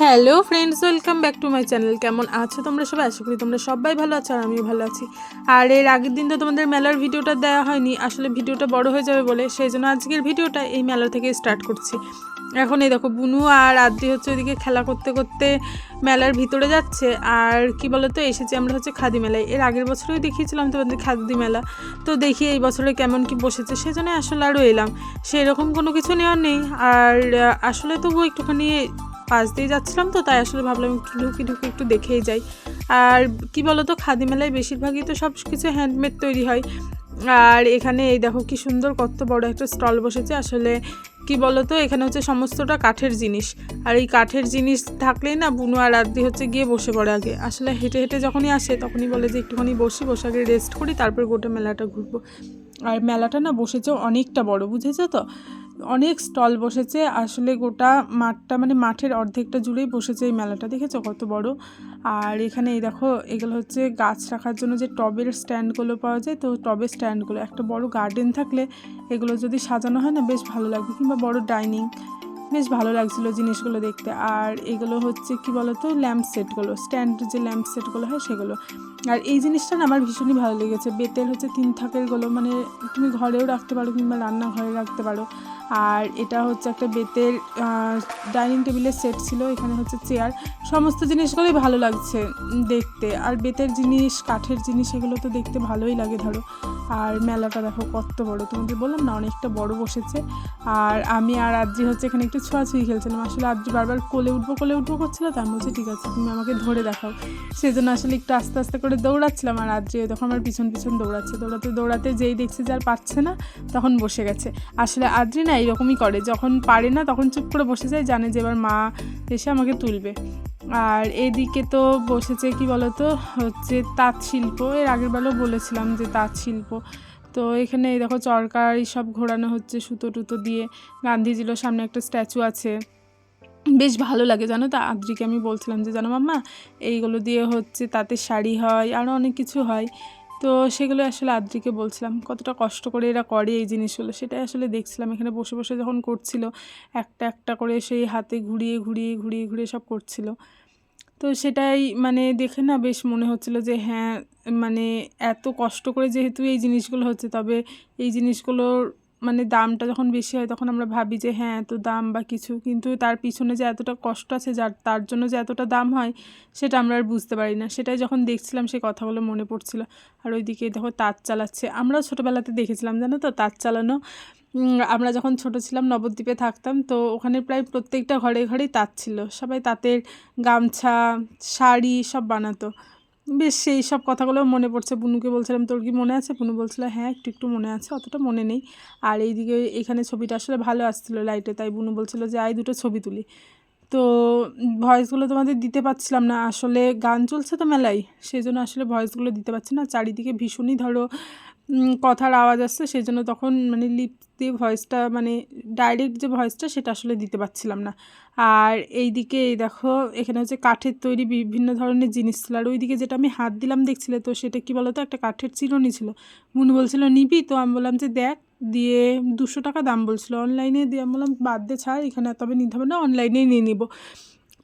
Hello friends, welcome back to my channel. কেমন আছো তোমরা সবাই? আশা করি তোমরা সবাই ভালো আছো আর আমিও ভালো আছি। আর এর আগের দিন তো তোমাদের মেলার ভিডিওটা দেওয়া হয়নি, আসলে ভিডিওটা বড় হয়ে যাবে বলে সেই জন্য আজকের ভিডিওটা এই মেলা থেকে স্টার্ট করছি। এখন এই দেখো, বুনু আর আদ্রি হচ্ছে ওইদিকে খেলা করতে করতে মেলার ভিতরে যাচ্ছে। আর কি বলতো, এসেছি আমরা হচ্ছে খাদি মেলায়। এর আগের বছরেও দেখিয়েছিলাম তোমাদের খাদি মেলা। তো দেখি এই বছরে কেমন কি বসেছে সেই জন্য আসলে আরও এলাম। সেরকম কোনো কিছু নেওয়ার নেই। আর আসলে তবু একটুখানি পাশ দিয়ে যাচ্ছিলাম তো, তাই আসলে ভাবলাম একটু ঢুকি ঢুকি একটু দেখেই যাই। আর কি বলতো খাদি মেলায় বেশিরভাগই তো সব কিছু হ্যান্ডমেড তৈরি হয়। আর এখানে এই দেখো কি সুন্দর, কত বড় একটা স্টল বসেছে। আসলে কি বলতো, এখানে হচ্ছে সমস্তটা কাঠের জিনিস। আর এই কাঠের জিনিস থাকলেই না বুনো আর আদি হচ্ছে গিয়ে বসে পড়ে আগে। আসলে হেঁটে হেঁটে যখনই আসে, তখনই বলে যে একটুখানি বসি, বসে আগে রেস্ট করি, তারপর গোটা মেলাটা ঘুরবো। আর মেলাটা না বসেছে অনেকটা বড়, বুঝেছ তো? অনেক স্টল বসেছে, আসলে গোটা মাঠটা মানে মাঠের অর্ধেকটা জুড়েই বসেছে এই মেলাটা, দেখেছ কত বড়? আর এখানে এই দেখো, এগুলো হচ্ছে গাছ রাখার জন্য যে টবের স্ট্যান্ডগুলো পাওয়া যায়, তো টবের স্ট্যান্ডগুলো, একটা বড় গার্ডেন থাকলে এগুলো যদি সাজানো হয় না, বেশ ভালো লাগবে, কিংবা বড় ডাইনিং, বেশ ভালো লাগছিল জিনিসগুলো দেখতে। আর এগুলো হচ্ছে কি বলতো, ল্যাম্প সেটগুলো, স্ট্যান্ড যে ল্যাম্প সেটগুলো হয় সেগুলো। আর এই জিনিসটা আমার ভীষণই ভালো লেগেছে। বেতের হচ্ছে তিন থাকের থাকেরগুলো মানে তুমি ঘরেও রাখতে পারো কিংবা রান্নাঘরে রাখতে পারো। আর এটা হচ্ছে একটা বেতের ডাইনিং টেবিলের সেট ছিল, এখানে হচ্ছে চেয়ার। সমস্ত জিনিসগুলোই ভালো লাগছে দেখতে। আর বেতের জিনিস, কাঠের জিনিস, এগুলো তো দেখতে ভালোই লাগে, ধরো। আর মেলাটা দেখো কত বড়। তোমাদের বললাম না, অনেকটা বড় বসেছে। আর আমি আর আদ্রি হচ্ছে এখানে একটু ছোঁয়াছুঁই খেলছিলাম। আসলে আদ্রি বারবার কোলে উঠবো কোলে উঠবো করছিল তার আমি ঠিক আছে, তুমি আমাকে ধরে দেখাও। সেই জন্য আসলে একটু আস্তে আস্তে করে দৌড়াচ্ছিলাম, আর আদ্রি তখন আমার পিছন পিছন দৌড়াচ্ছে। দৌড়াতে দৌড়াতে যেই দেখছে যে আর পারছে না, তখন বসে গেছে। আসলে আদ্রি না এইরকমই করে। যখন পারে না, তখন চুপ করে বসে যায়, জানে যে এবার মা এসে আমাকে তুলবে। আর এদিকে তো বসেছে, কি বলতো, হচ্ছে তাঁত শিল্প। এর আগের বেলাও বলেছিলাম যে তাঁত শিল্প। তো এখানে এই দেখো চরকারি সব ঘোরানো হচ্ছে, সুতো টুতো দিয়ে। গান্ধীজিরও সামনে একটা স্ট্যাচু আছে। বেশ ভালো লাগে, জানো তো? আদ্রিকে আমি বলছিলাম যে, জানো মাম্মা, এইগুলো দিয়ে হচ্ছে তাতে শাড়ি হয় আরও অনেক কিছু হয়। তো সেগুলো আসলে আদ্রিকে বলছিলাম, কতটা কষ্ট করে এরা করে এই জিনিসগুলো, সেটাই আসলে দেখছিলাম। এখানে বসে বসে যখন করছিল, একটা একটা করে সেই হাতে ঘুরিয়ে ঘুরিয়ে ঘুরিয়ে ঘুরিয়ে সব করছিল। তো সেটাই মানে দেখে না বেশ মনে হচ্ছিল যে হ্যাঁ মানে এত কষ্ট করে যেহেতু এই জিনিসগুলো হচ্ছে, তবে এই জিনিসগুলোর মানে দামটা যখন বেশি হয় তখন আমরা ভাবি যে হ্যাঁ এত দাম বা কিছু। কিন্তু তার পিছনে যে এতটা কষ্ট আছে, যার, তার জন্য যে এতটা দাম হয়, সেটা আমরা আর বুঝতে পারি না। সেটাই যখন দেখছিলাম সেই কথাগুলো মনে পড়ছিল। আর ওইদিকে দেখো তাঁত চালাচ্ছে। আমরাও ছোটোবেলাতে দেখেছিলাম, জানো তো, তাঁত চালানো। আমরা যখন ছোট ছিলাম, নবদ্বীপে থাকতাম, তো ওখানে প্রায় প্রত্যেকটা ঘরে ঘরেই তাঁত ছিল। সবাই তাঁতের গামছা, শাড়ি সব বানাতো। বেশ সেই সব কথাগুলো মনে পড়ছে। বুনুকে বলছিলাম, তোর কি মনে আছে? বুনু বলছিল হ্যাঁ একটু একটু মনে আছে, অতটা মনে নেই। আর এইদিকে এখানে ছবিটা আসলে ভালো আসছিল লাইটে তাই বুনু বলছিল যে, আয় দুটো ছবি তুলি। তো ভয়েসগুলো তোমাদের দিতে পারছিলাম না। আসলে গান চলছে তো মেলায় সেই জন্য আসলে ভয়েসগুলো দিতে পারছি না। চারিদিকে ভীষণই ধরো কথার আওয়াজ আসছে সেই জন্য তখন মানে লিপ দিয়ে ভয়েসটা মানে ডাইরেক্ট যে ভয়েসটা সেটা আসলে দিতে পারছিলাম না। আর এই দিকে এই দেখো, এখানে হচ্ছে কাঠের তৈরি বিভিন্ন ধরনের জিনিস ছিল। আর ওইদিকে যেটা আমি হাত দিলাম, দেখছিলে তো সেটা কি বলতো? একটা কাঠের চিরুনি ছিল। মুনু বলছিল, নিবি? তো আমি বললাম যে, দেখ। দিয়ে দুশো টাকা দাম বলছিল। অনলাইনে? দিয়ে আমি বললাম, বাদ দে, ছাড়। এখানে তবে নিতে হবে না, অনলাইনেই নিয়ে নিব।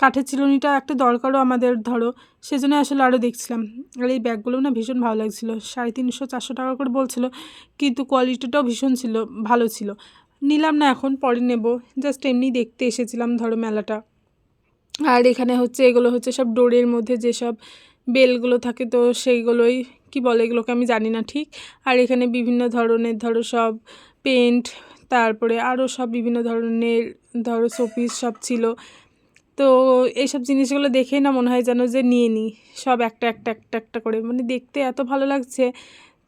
কাঠের চিরুনিটা একটা দরকারও আমাদের, ধরো। সেজন্য আসলে আরও দেখছিলাম। আর এই ব্যাগগুলো না ভীষণ ভালো লাগছিল। সাড়ে তিনশো, চারশো টাকা করে বলছিল, কিন্তু কোয়ালিটিটাও ভীষণ ছিল, ভালো ছিল। নিলাম না এখন, পরে নেব। জাস্ট এমনি দেখতে এসেছিলাম, ধরো মেলাটা। আর এখানে হচ্ছে, এগুলো হচ্ছে সব ডোরের মধ্যে যেসব বেলগুলো থাকে, তো সেইগুলোই, কি বলে এগুলোকে আমি জানি না ঠিক। আর এখানে বিভিন্ন ধরনের, ধরো সব পেন্ট তারপরে আরও সব বিভিন্ন ধরনের, ধরো শোপিস সব ছিল। তো এইসব জিনিসগুলো দেখেই না মনে হয় যেন যে নিয়ে নিই। সব একটা একটা একটা একটা করে। মানে দেখতে এত ভালো লাগছে।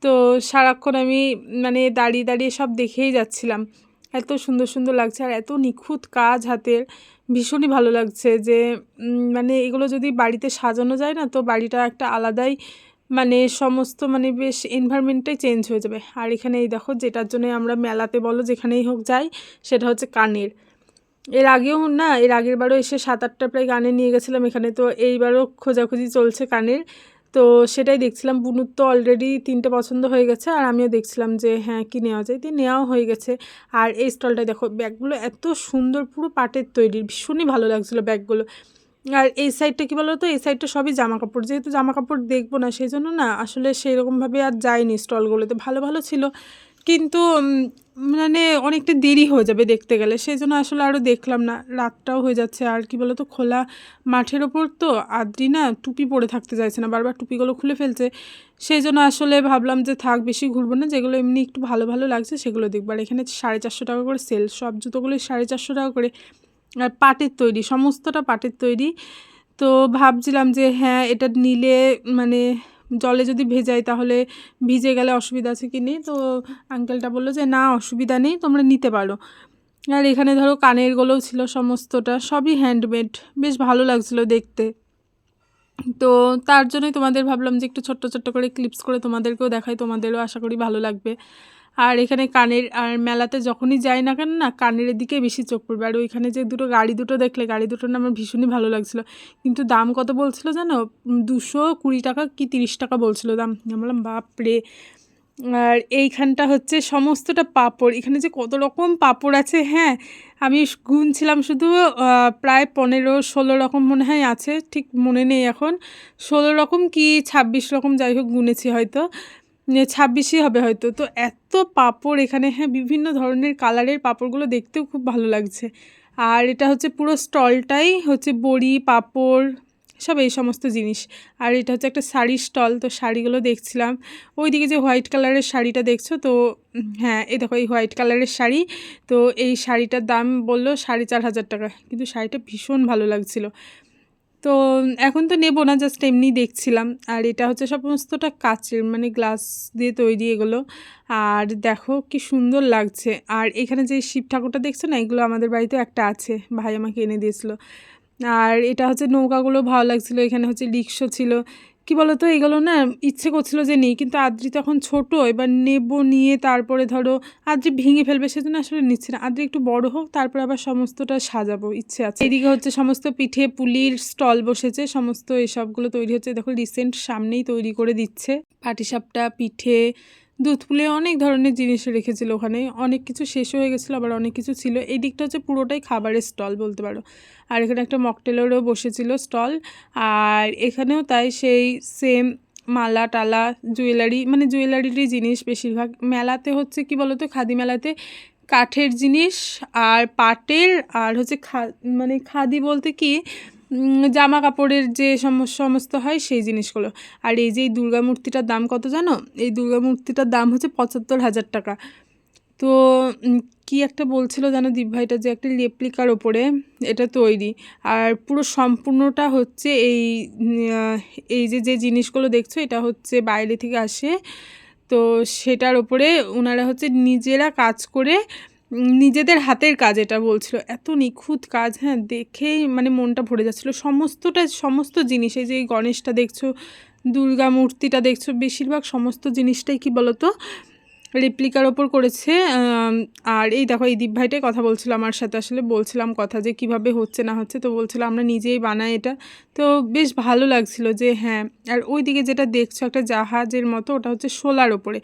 তো সারাক্ষণ আমি মানে দাঁড়িয়ে দাঁড়িয়ে সব দেখেই যাচ্ছিলাম। এত সুন্দর সুন্দর লাগছে আর এত নিখুঁত কাজ হাতের। ভীষণই ভালো লাগছে যে মানে এগুলো যদি বাড়িতে সাজানো যায় না, তো বাড়িটা একটা আলাদাই মানে সমস্ত মানে বেশ এনভায়রনমেন্টটাই চেঞ্জ হয়ে যাবে। আর এখানে এই দেখো, যেটার জন্য আমরা মেলাতে বলো, যেখানেই হোক যাই, সেটা হচ্ছে কানের। এর আগেও না, এর আগের বারও এসে সাত আটটা প্রায় গানে নিয়ে গেছিলাম এখানে, তো এইবারও খোঁজাখুঁজি চলছে কানের। তো সেটাই দেখছিলাম, বুনুর তো অলরেডি তিনটে পছন্দ হয়ে গেছে, আর আমিও দেখছিলাম যে হ্যাঁ কি নেওয়া যায়? দিয়ে নেওয়াও হয়ে গেছে। আর এই স্টলটায় দেখো, ব্যাগগুলো এত সুন্দর পুরো পাটের তৈরি, ভীষণই ভালো লাগছিল ব্যাগগুলো। আর এই সাইডটা কী বলো তো এই সাইডটা সবই জামা কাপড় যেহেতু জামা কাপড় দেখব না, সেই জন্য না, আসলে সেরকমভাবে আর যায়নি স্টলগুলোতে, ভালো ভালো ছিল। কিন্তু মানে অনেকটা দেরি হয়ে যাবে দেখতে গেলে। সেই জন্য আসলে আরও দেখলাম না। রাতটাও হয়ে যাচ্ছে। আর কি বলো তো খোলা মাঠের ওপর তো আদ্রি না টুপি পরে থাকতে চাইছে না, বারবার টুপিগুলো খুলে ফেলছে। সেই জন্য আসলে ভাবলাম যে থাক, বেশি ঘুরবো না। যেগুলো এমনি একটু ভালো ভালো লাগছে সেগুলো দেখব। আর এখানে সাড়ে চারশো টাকা করে সেল সব জুতোগুলোই সাড়ে চারশো টাকা করে। আর পাটের তৈরি, সমস্তটা পাটের তৈরি। তো ভাবছিলাম যে হ্যাঁ এটা নিলে মানে জলে যদি ভেজাই তাহলে ভিজে গেলে অসুবিধা আছে কি নেই? তো আঙ্কেলটা বলল যে, না, অসুবিধা নেই, তোমরা নিতে পারো। আর এখানে ধরো কানেরগুলোও ছিল সমস্তটা, সবই হ্যান্ডমেড বেশ ভালো লাগছিল দেখতে। তো তার জন্যই তোমাদের ভাবলাম যে, একটু ছোট্ট ছোট্ট করে ক্লিপস করে তোমাদেরকেও দেখাই, তোমাদেরও আশা করি ভালো লাগবে। আর এখানে কানের, আর মেলাতে যখনই যাই না কেন না, কানের দিকে বেশি চোখ পড়বে। আর ওইখানে যে দুটো গাড়ি দুটো দেখলে, গাড়ি দুটো না আমার ভীষণই ভালো লাগছিল। কিন্তু দাম কত বলছিল জানো? দুশো কুড়ি টাকা কি তিরিশ টাকা বলছিল দাম। আমি বললাম, বাপরে! আর এইখানটা হচ্ছে সমস্তটা পাঁপড়। এখানে যে কত রকম পাঁপড় আছে হ্যাঁ আমি গুনছিলাম শুধু প্রায় পনেরো, ষোলো রকম মনে হয় আছে, ঠিক মনে নেই এখন। ষোলো রকম কি ছাব্বিশ রকম যাই হোক গুনেছি হয়তো। ছাব্বিশই হবে হয়তো। তো এত পাঁপড় এখানে হ্যাঁ বিভিন্ন ধরনের কালারের পাঁপড়গুলো দেখতেও খুব ভালো লাগছে। আর এটা হচ্ছে পুরো স্টলটাই হচ্ছে বড়ি, পাঁপড়, সব এই সমস্ত জিনিস। আর এটা হচ্ছে একটা শাড়ির স্টল, তো শাড়িগুলো দেখছিলাম। ওইদিকে যে হোয়াইট কালারের শাড়িটা দেখছ, তো হ্যাঁ এই দেখো এই হোয়াইট কালারের শাড়ি। তো এই শাড়িটার দাম বলল সাড়ে চার হাজার টাকা। কিন্তু শাড়িটা ভীষণ ভালো লাগছিল। তো এখন তো নেব না জাস্ট এমনি দেখছিলাম। আর এটা হচ্ছে সমস্তটা কাচের মানে গ্লাস দিয়ে তৈরি এগুলো। আর দেখো কি সুন্দর লাগছে। আর এখানে যে শিব ঠাকুরটা দেখছ না, এগুলো আমাদের বাড়িতে একটা আছে, ভাই আমাকে এনে দিয়েছিলো। আর এটা হচ্ছে নৌকাগুলো ভালো লাগছিল, এখানে হচ্ছে রিক্সো ছিল। কি বলতো? এগুলো না ইচ্ছে করছিল যে নেই, কিন্তু আদ্রি তখন ছোট, এবার নেব, নিয়ে তারপরে ধরো আদ্রি ভেঙে ফেলবে সেজন্য আসলে নিচ্ছে না। আদ্রি একটু বড় হোক, তারপরে আবার সমস্তটা সাজাবো, ইচ্ছে আছে। এদিকে হচ্ছে সমস্ত পিঠে পুলির স্টল বসেছে, সমস্ত এসবগুলো তৈরি হচ্ছে। দেখো রিসেন্ট সামনেই তৈরি করে দিচ্ছে। পাটিসাপটা, পিঠে দুধ পুলে অনেক ধরনের জিনিস রেখেছিল ওখানে। অনেক কিছু শেষ হয়ে গেছিল, আবার অনেক কিছু ছিল। এই দিকটা হচ্ছে পুরোটাই খাবারের স্টল বলতে পারো। আর এখানে একটা মকটেলেরও বসেছিল স্টল। আর এখানেও তাই সেই সেম মালা টালা, জুয়েলারি মানে জুয়েলারিরই জিনিস বেশিরভাগ। মেলাতে হচ্ছে কি বলতো, খাদি মেলাতে কাঠের জিনিস আর পাটের আর হচ্ছে খা মানে খাদি বলতে কি জামা কাপড়ের যে সম- সমস্ত হয় সেই জিনিসগুলো। আর এই যে এই দুর্গা মূর্তিটার দাম কত জানো? এই দুর্গা মূর্তিটার দাম হচ্ছে পঁচাত্তর হাজার টাকা। তো কি একটা বলছিল জানো দীপ ভাইটা যে একটা রেপ্লিকার ওপরে এটা তৈরি। আর পুরো সম্পূর্ণটা হচ্ছে এই এই যে যে জিনিসগুলো দেখছ এটা হচ্ছে বাইরে থেকে আসে। তো সেটার ওপরে ওনারা হচ্ছে নিজেরা কাজ করে নিজেদের হাতের কাজ এটা বলছিল। এত নিখুঁত কাজ হ্যাঁ দেখেই মানে মনটা ভরে যাচ্ছিল। সমস্তটা, সমস্ত জিনিস, এই যে গণেশটা দেখছ, দুর্গা মূর্তিটা দেখছ, বেশিরভাগ সমস্ত জিনিসটাই কি বলতো রেপ্লিকার ওপর করেছে আর এই দেখো, এই দীপ ভাইটাই কথা বলছিল আমার সাথে। আসলে বলছিলাম কথা যে কীভাবে হচ্ছে না হচ্ছে, তো বলছিল আমরা নিজেই বানাই এটা। তো বেশ ভালো লাগছিল যে হ্যাঁ আর ওই দিকে যেটা দেখছ একটা জাহাজের মতো, ওটা হচ্ছে শোলার ওপরে।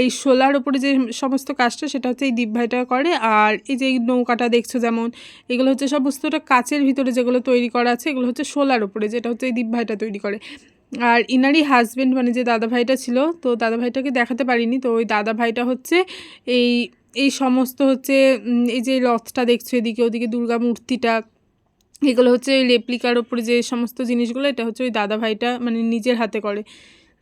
এই শোলার ওপরে যে সমস্ত কাজটা, সেটা হচ্ছে এই দীপ ভাইটা করে। আর এই যে নৌকাটা দেখছ যেমন, এগুলো হচ্ছে সমস্তটা কাচের ভিতরে যেগুলো তৈরি করা আছে, এগুলো হচ্ছে শোলার ওপরে, যেটা হচ্ছে এই দীপ ভাইটা তৈরি করে। আর ইনারই হাজব্যান্ড মানে যে দাদা ভাইটা ছিল, তো দাদা ভাইটাকে দেখাতে পারিনি। তো ওই দাদা ভাইটা হচ্ছে এই এই সমস্ত হচ্ছে এই যে রথটা দেখছ এদিকে, ওদিকে দুর্গা মূর্তিটা, এগুলো হচ্ছে ওই রেপ্লিকার ওপরে যে সমস্ত জিনিসগুলো, এটা হচ্ছে ওই দাদা ভাইটা মানে নিজের হাতে করে।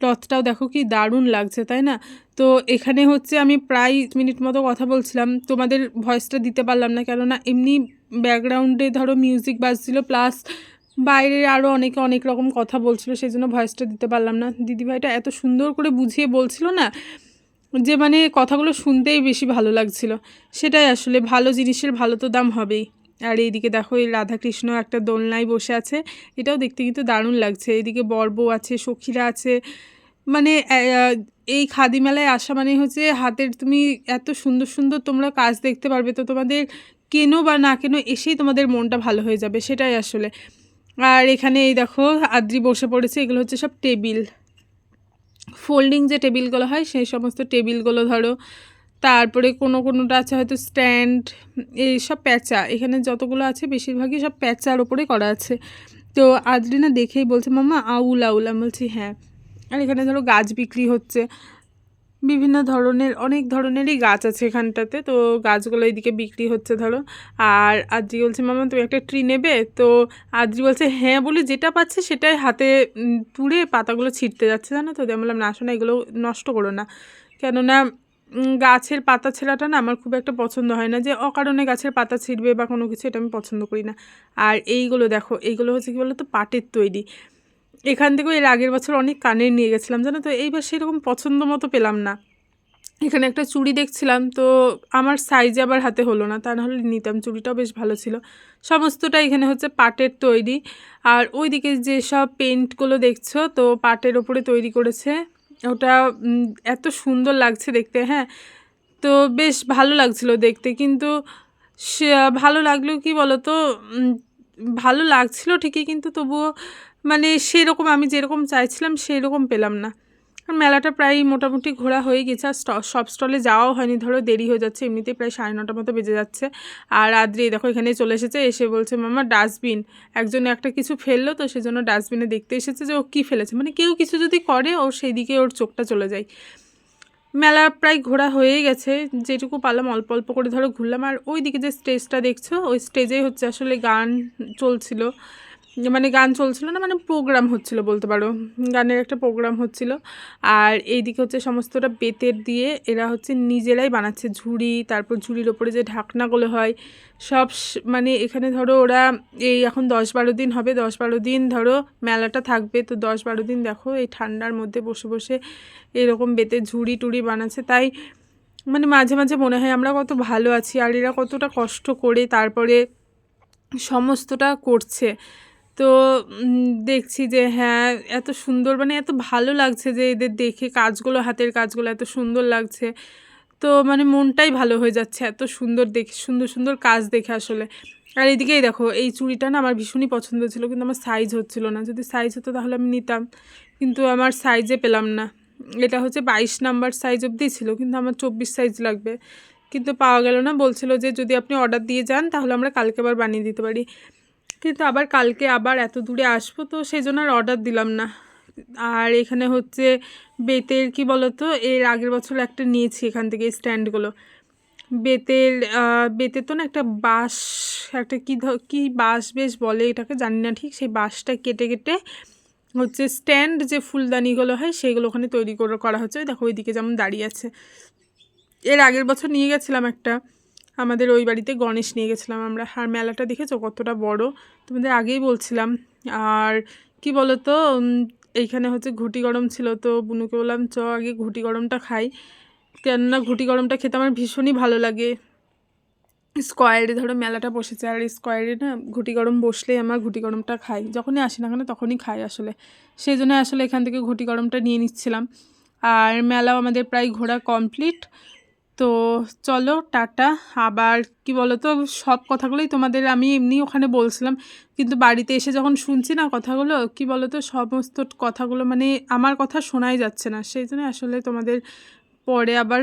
রথটাও দেখো কি দারুণ লাগছে, তাই না? তো এখানে হচ্ছে আমি প্রায় মিনিট মতো কথা বলছিলাম, তোমাদের ভয়েসটা দিতে পারলাম না, কেননা এমনি ব্যাকগ্রাউন্ডে ধরো মিউজিক বাজছিল প্লাস বাইরে আরও অনেকে অনেক রকম কথা বলছিল সেই জন্য ভয়েসটা দিতে পারলাম না। দিদিভাইটা এত সুন্দর করে বুঝিয়ে বলছিল না, যে মানে কথাগুলো শুনতেই বেশি ভালো লাগছিল। সেটাই আসলে ভালো জিনিসের ভালো তো দাম হবেই। আর এইদিকে দেখো, এই রাধাকৃষ্ণ একটা দোলনায় বসে আছে। এটাও দেখতে কিন্তু দারুণ লাগছে। এইদিকে বর্ব আছে, সখীরা আছে। মানে এই খাদি মেলায় আসা মানে হচ্ছে হাতের তুমি এত সুন্দর সুন্দর তোমরা কাজ দেখতে পারবে, তো তোমাদের কেনো বা না কেনো এসেই তোমাদের মনটা ভালো হয়ে যাবে, সেটাই আসলে। আর এখানে এই দেখো আদ্রি বসে পড়েছে, এগুলো হচ্ছে সব টেবিল। ফোল্ডিং যে টেবিলগুলো হয়, সেই সমস্ত টেবিলগুলো ধরো। তারপরে কোনো কোনোটা আছে হয়তো স্ট্যান্ড, এই সব প্যাঁচা। এখানে যতগুলো আছে, বেশিরভাগই সব প্যাঁচার ওপরে করা আছে। তো আদ্রিনা দেখেই বলছে মামা আউল আউল। আমি বলছি হ্যাঁ। আর এখানে ধরো গাছ বিক্রি হচ্ছে। বিভিন্ন ধরনের, অনেক ধরনেরই গাছ আছে এখানটাতে। তো গাছগুলো এইদিকে বিক্রি হচ্ছে, ধরো। আর আদ্রি বলছে, মামা, তুমি একটা ট্রি নেবে? তো আদ্রি বলছে হ্যাঁ বলে যেটা পাচ্ছে সেটাই হাতে তুলে পাতাগুলো ছিটতে যাচ্ছে, জানো তো? আমি বললাম, না, শোনা, এগুলো নষ্ট করো না। কেননা গাছের পাতা ছেঁড়াটা না আমার খুব একটা পছন্দ হয় না যে অকারণে গাছের পাতা ছিঁড়বে বা কোনো কিছু, এটা আমি পছন্দ করি না। আর এইগুলো দেখো, এইগুলো হচ্ছে কি বলো তো পাটের তৈরি। এখান থেকেও এর আগের বছর অনেক কানের নিয়ে গেছিলাম, জানো তো? এইবার সেরকম পছন্দ মতো পেলাম না। এখানে একটা চুড়ি দেখছিলাম, তো আমার সাইজ আবার হাতে হলো না, তা নাহলে নিতাম। চুড়িটাও বেশ ভালো ছিল। সমস্তটা এখানে হচ্ছে পাটের তৈরি। আর ওইদিকে যেসব পেন্টগুলো দেখছ, তো পাটের ওপরে তৈরি করেছে। ওটা এত সুন্দর লাগছে দেখতে হ্যাঁ? তো বেশ ভালো লাগছিল দেখতে, কিন্তু সে, ভালো লাগলেও কি বলো তো ভালো লাগছিল ঠিকই, কিন্তু তবুও মানে সেরকম আমি যেরকম চাইছিলাম সেই রকম পেলাম না। মেলাটা প্রায় মোটামুটি ঘোরা হয়ে গেছে, আর সব স্টলে যাওয়াও হয়নি। ধরো দেরি হয়ে যাচ্ছে এমনিতেই প্রায় সাড়ে নটার মতো বেজে যাচ্ছে। আর আদ্রি, দেখো, এখানে চলে এসেছে, এসে বলছে, মামা, ডাস্টবিন। একজন একটা কিছু ফেলল, তো সেজন্য ডাস্টবিনে দেখতে এসেছে যে ও কী ফেলেছে। মানে কেউ কিছু যদি করে, ওর সেই দিকে ওর চোখটা চলে যায়। মেলা প্রায় ঘোরা হয়েই গেছে, যেটুকু পারলাম অল্প অল্প করে ধরো ঘুরলাম। আর ওই দিকে যে স্টেজটা দেখছ, ওই স্টেজেই হচ্ছে আসলে গান চলছিল। মানে গান চলছিল না মানে প্রোগ্রাম হচ্ছিল বলতে পারো। গানের একটা প্রোগ্রাম হচ্ছিল। আর এইদিকে হচ্ছে সমস্তটা বেতের দিয়ে এরা হচ্ছে নিজেরাই বানাচ্ছে ঝুড়ি, তারপর ঝুড়ির ওপরে যে ঢাকনাগুলো হয়, সব মানে এখানে ধরো ওরা এই এখন দশ বারো দিন হবে, দশ বারো দিন ধরো মেলাটা থাকবে। তো দশ বারো দিন দেখো এই ঠান্ডার মধ্যে বসে বসে এরকম বেতের ঝুড়ি টুড়ি বানাচ্ছে। তাই মানে মাঝে মাঝে মনে হয় আমরা কত ভালো আছি, আর এরা কতটা কষ্ট করে তারপরে সমস্তটা করছে। তো দেখছি যে হ্যাঁ এত সুন্দর মানে এত ভালো লাগছে যে এদের দেখে কাজগুলো, হাতের কাজগুলো এত সুন্দর লাগছে। তো মানে মনটাই ভালো হয়ে যাচ্ছে এত সুন্দর দেখে, সুন্দর সুন্দর কাজ দেখে আসলে। আর এদিকেই দেখো, এই চুড়িটা না আমার ভীষণই পছন্দ ছিল, কিন্তু আমার সাইজ হচ্ছিল না। যদি সাইজ হতো তাহলে আমি নিতাম, কিন্তু আমার সাইজে পেলাম না। এটা হচ্ছে বাইশ নাম্বার সাইজ অবধি ছিল, কিন্তু আমার চব্বিশ সাইজ লাগবে। কিন্তু পাওয়া গেল না, বলছিল যে যদি আপনি অর্ডার দিয়ে যান, তাহলে আমরা কালকে আবার বানিয়ে দিতে পারি। কিন্তু আবার কালকে আবার এত দূরে আসব তো সেই জন্য আর অর্ডার দিলাম না। আর এখানে হচ্ছে বেতের কি বলতো? এর আগের বছর একটা নিয়েছি এখান থেকে স্ট্যান্ডগুলো। বেতের বেতে তো না একটা বাঁশ, একটা কী কী বাঁশ বেশ বলে এটাকে জানি না ঠিক। সেই বাঁশটা কেটে কেটে হচ্ছে স্ট্যান্ড যে ফুলদানিগুলো হয় সেগুলো ওখানে তৈরি করে, করা হচ্ছে। দেখো ওইদিকে যেমন দাঁড়িয়ে আছে। এর আগের বছর নিয়ে গেছিলাম একটা। আমাদের ওই বাড়িতে গণেশ নিয়ে গেছিলাম আমরা। আর মেলাটা দেখেছ কতটা বড়? তোমাদের আগেই বলছিলাম। আর কি বলো তো এইখানে হচ্ছে ঘুটি গরম ছিল তো বুনুকে বললাম, চ, আগে ঘুটি গরমটা খাই। কেননা ঘুটি গরমটা খেতে আমার ভীষণই ভালো লাগে। স্কোয়ারে ধরো মেলাটা বসেছে, আর স্কোয়ারে না ঘুটি গরম বসলেই আমার ঘুটি গরমটা খাই। যখনই আসি না কেন তখনই খাই আসলে। সেই জন্য আসলে এখান থেকে ঘুটি গরমটা নিয়ে নিচ্ছিলাম। আর মেলাও আমাদের প্রায় ঘোরা কমপ্লিট তো চলো, টাটা। আবার কি বলো তো সব কথাগুলোই তোমাদের আমি এমনি ওখানে বলছিলাম, কিন্তু বাড়িতে এসে যখন শুনছি না কথাগুলো, কি বলো তো সমস্ত কথাগুলো মানে আমার কথা শোনাই যাচ্ছে না। সেই জন্য আসলে তোমাদের পরে আবার